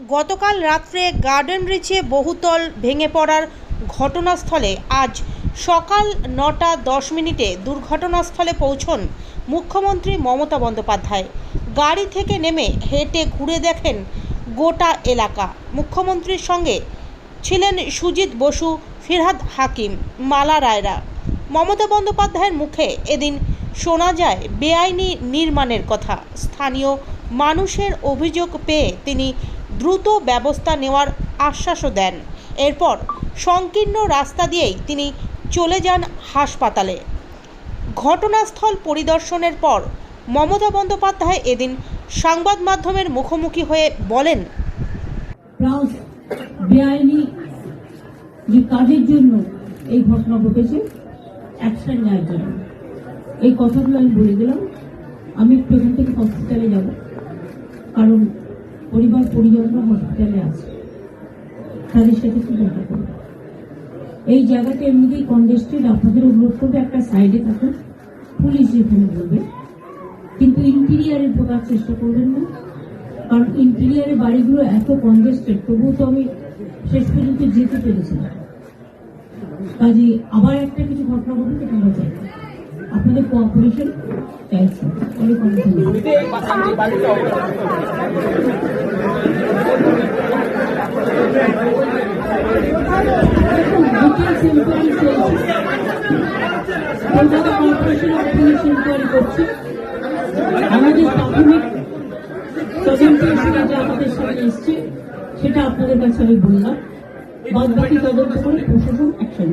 গতকাল রাত্রে গার্ডেন ব্রিজে বহুতল ভেঙে পড়ার ঘটনাস্থলে আজ সকাল নটা দশ মিনিটে দুর্ঘটনাস্থলে পৌঁছন মুখ্যমন্ত্রী মমতা বন্দ্যোপাধ্যায়। গাড়ি থেকে নেমে হেঁটে ঘুরে দেখেন গোটা এলাকা। মুখ্যমন্ত্রীর সঙ্গে ছিলেন সুজিত বসু, ফিরহাদ হাকিম, মালা রায়রা। মমতা বন্দ্যোপাধ্যায়ের মুখে এদিন শোনা যায় বেআইনি নির্মাণের কথা। স্থানীয় মানুষের অভিযোগ পেয়ে তিনি দ্রুত ব্যবস্থা নেওয়ার আশ্বাসও দেন। এরপর সংকীর্ণ রাস্তা দিয়েই তিনি চলে যান হাসপাতালে। ঘটনাস্থল পরিদর্শনের পর মমতা বন্দ্যোপাধ্যায় এদিন সংবাদ মাধ্যমের মুখোমুখি হয়ে বলেন বেআইনি যে কাজের জন্য এই ঘটনা ঘটেছে, অ্যাকশন নেওয়ার জন্য। এই কথাগুলো আমি বলে দিলাম। আমি এখান থেকে হসপিটালে যাব। কারণ পরিবার পরিজনরা হসপিটালে আছে। তাদের সাথে কি দেখা করব? এই জায়গাটা এমনিতেই কনজেস্টেড, আপনাদের অনুরোধ করবে একটা সাইডে থাকুন, পুলিশ যেখানে বলবে। কিন্তু ইন্টেরিয়ারে ঢোকার চেষ্টা করবেন না, কারণ ইন্টেরিয়ারে বাড়িগুলো এত কনজেস্টেড, তবুও তো আমি শেষ পর্যন্ত যেতে পেরেছিলাম কাজে আবার একটা কিছু ঘটনা ঘটুক, এটা আমরা চাই। আপনাদের কোঅপারেশন চাইছি অনেক অনেক ধন্যবাদ Kolkata corporation of police inquiry করছে আমাদের প্রাথমিক এসছে সেটা আপনাদের কাছে আমি বললাম বাদ বাকি তদন্ত করে প্রশাসন অ্যাকশন